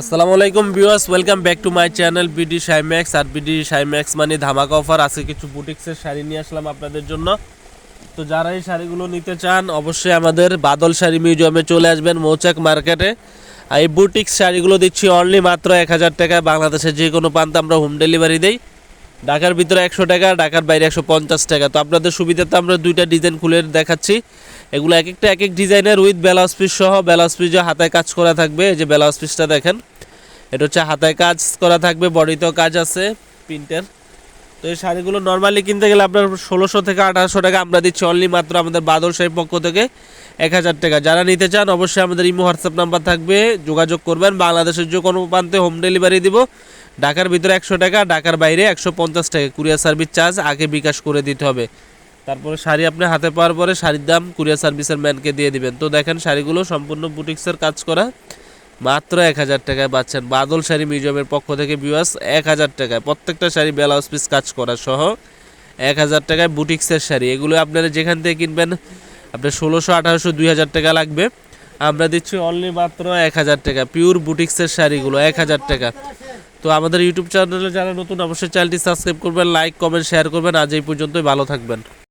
আসসালামু আলাইকুম viewers welcome back to my channel BD Shymax R BD Shymax মানে ধামাকা অফার আছে কিছু বুটিক্সের শাড়ি নিয়ে আসলাম আপনাদের জন্য। তো যারা এই শাড়িগুলো নিতে চান, অবশ্যই আমাদের বাদল শাড়ি মিউজিয়ামে চলে আসবেন, মৌচাক মার্কেটে আর এই বুটিক্স শাড়িগুলো দিচ্ছি অনলি মাত্র এক হাজার টাকায়, বাংলাদেশের যে কোনো প্রান্তে আমরা হোম ডেলিভারি দেই। ঢাকার ভিতরে একশো টাকা, ঢাকার বাইরে একশো পঞ্চাশ টাকা। তো আপনাদের সুবিধা তো আমরা দুইটা ডিজাইন খুলে দেখাচ্ছি। এগুলো এক একটা এক এক ডিজাইনের উইথ ব্যালাউস পিস সহ ব্যালাউস পিস হাতায় কাজ করা থাকবে, এই যে ব্যালাউস পিসটা দেখেন। এটা হচ্ছে হাতায় কাজ করা থাকবে, বডিতেও কাজ আছে, প্রিন্টের। তো এই শাড়িগুলো নর্মালি কিনতে গেলে আপনার ষোলোশো থেকে আঠারোশো টাকা আমরা দিচ্ছি অনলি মাত্র আমাদের বাদল শাড়ির পক্ষ থেকে এক হাজার টাকা। যারা নিতে চান অবশ্যই আমাদের ইমো হোয়াটসঅ্যাপ নাম্বার থাকবে, যোগাযোগ করবেন। বাংলাদেশের যে কোনো প্রান্তে হোম ডেলিভারি দিব। ঢাকার ভিতরে একশো টাকা, ঢাকার বাইরে একশো পঞ্চাশ টাকা। কুরিয়ার সার্ভিস চার্জ আগে বিকাশ করে দিতে হবে। তারপরে শাড়ি আপনি হাতে পাওয়ার পরে শাড়ির দাম কুরিয়ার সার্ভিসের ম্যানকে দিয়ে দিবেন। তো দেখেন শাড়িগুলো সম্পূর্ণ বুটিক্সের কাজ করা। মাত্র এক হাজার টাকায় পাচ্ছেন বাদল শাড়ি মিউজিয়ামের পক্ষ থেকে বিওয়াস এক হাজার টাকায়। প্রত্যেকটা শাড়ি ব্লাউজ পিস কাজ করা সহ এক হাজার টাকায় বুটিক্সের শাড়ি। এগুলো আপনারা যেখান থেকে কিনবেন, আপনার ষোলোশো, আঠারোশো, দুই হাজার টাকা লাগবে। আমরা দিচ্ছি অনলি মাত্র এক হাজার টাকা পিওর বুটিক্সের শাড়িগুলো, এক হাজার টাকা। তো আমাদের ইউটিউব চ্যানেলে যারা নতুন, অবশ্যই চ্যানেলটি সাবস্ক্রাইব করবেন লাইক কমেন্ট শেয়ার করবেন। আজ এই পর্যন্তই, ভালো থাকবেন।